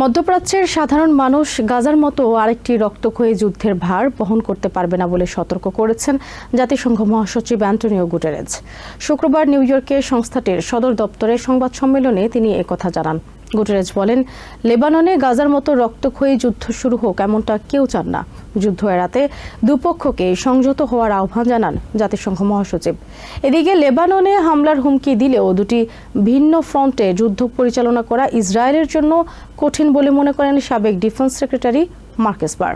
মধ্যপ্রাচ্যের সাধারণ মানুষ গাজার মতো আরেকটি রক্তক্ষয়ী যুদ্ধের ভার বহন করতে পারবে না বলে সতর্ক করেছেন জাতিসংঘ মহাসচিব অ্যান্টনিও গুটেরেজ। শুক্রবার নিউ ইয়র্কে সংস্থাটির সদর দপ্তরে সংবাদ সম্মেলনে তিনি একথা জানান। গুটেরেজ বলেন, লেবাননে গাজার মতো রক্তক্ষয়ী যুদ্ধ শুরু হোক, এমনটা কেউ চান না। যুদ্ধ এড়াতে দুপক্ষকে সংযত হওয়ার আহ্বান জানান জাতিসংঘ মহাসচিব। এদিকে লেবাননে হামলার হুমকি দিলেও দুটি ভিন্ন ফ্রন্টে যুদ্ধ পরিচালনা করা ইসরায়েলের জন্য কঠিন বলে মনে করেন সাবেক ডিফেন্স সেক্রেটারি মার্কেস বার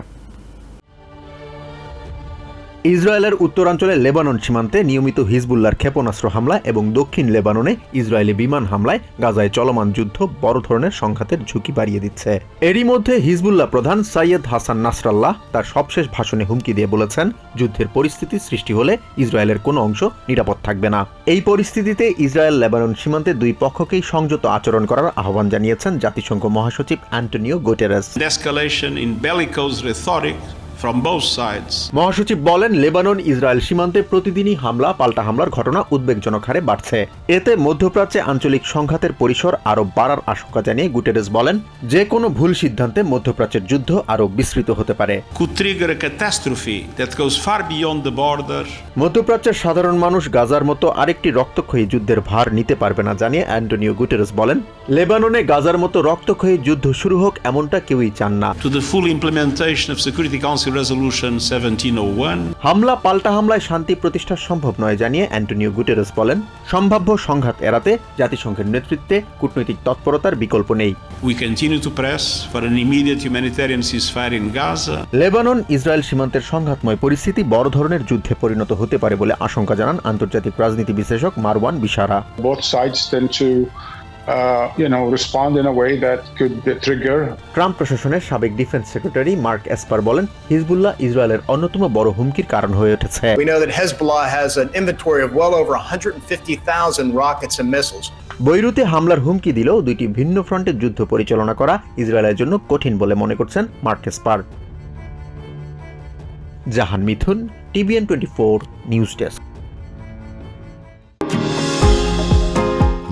ইসরায়েলের উত্তরাঞ্চলে লেবানন সীমান্তে নিয়মিত হিজবুল্লার ক্ষেপণাস্ত্র হামলা এবং দক্ষিণ লেবাননে ইসরায়েলি বিমান হামলায় গাজায় চলমান যুদ্ধ বড় ধরনের সংঘাতের ঝুঁকি বাড়িয়ে দিচ্ছে। এরই মধ্যে হিজবুল্লাহ প্রধান সাইয়দ হাসান নাসরাল্লাহ তার সবশেষ ভাষণে হুমকি দিয়ে বলেছেন, যুদ্ধের পরিস্থিতি সৃষ্টি হলে ইসরায়েলের কোনো অংশ নিরাপদ থাকবে না। এই পরিস্থিতিতে ইসরায়েল লেবানন সীমান্তে দুই পক্ষকেই সংযত আচরণ করার আহ্বান জানিয়েছেন জাতিসংঘ মহাসচিব অ্যান্টনিও গোটেরেস। মহাসচিব বলেন লেবানন ইসরায়েল সীমান্তে প্রতিদিনই হামলা পাল্টা হামলার ঘটনা উদ্বেগজনক হারে বাড়ছে। এতে মধ্যপ্রাচ্যে আঞ্চলিক সংঘাতের পরিসর আরও বাড়ার আশঙ্কা জানিয়ে গুটেরেস বলেন যে কোনো ভুল সিদ্ধান্তে মধ্যপ্রাচ্যের যুদ্ধ আরও বিস্তৃত হতে পারে। মধ্যপ্রাচ্যের সাধারণ মানুষ গাজার মতো আরেকটি রক্তক্ষয়ী যুদ্ধের ভার নিতে পারবে না জানিয়ে অ্যান্টনিও গুটেরেস বলেন লেবাননে গাজার মতো রক্তক্ষয়ী যুদ্ধ শুরু হোক এমনটা কেউই চান না। To the full implementation of Council Resolution 1701. হামলা পাল্টা হামলায় শান্তি প্রতিষ্ঠা সম্ভব নয় জানিয়ে অ্যান্টনিও গুটেরেস বলেন সম্ভাব্য সংঘাত এড়াতে জাতিসংঘের নেতৃত্বে কূটনৈতিক তৎপরতার বিকল্প নেই We continue to press for an immediate humanitarian ceasefire in Gaza. Lebanon Israel সীমান্তের সংঘাতময় পরিস্থিতি বড় ধরনের যুদ্ধে পরিণত হতে পারে বলে আশঙ্কা জানান আন্তর্জাতিক রাজনীতি বিশ্লেষক Marwan Bishara both sides tend to, you know, respond in a way that could uh, trigger. Trump প্রশাসনের সাবেক ডিফেন্স সেক্রেটারি মার্ক এসপার বলেন হিজবুল্লাহ ইসরায়েলের অন্যতম বড় হুমকির কারণ হয়ে উঠেছে। We know that Hezbollah has an inventory of well over 150,000 rockets and missiles. বৈরুতে হামলার হুমকি দিলেও দুইটি ভিন্ন ফ্রন্টে যুদ্ধ পরিচালনা করা ইসরায়েলের জন্য কঠিন বলে মনে করছেন Mark Esper. Jahan Mithun TVN twenty four news desk.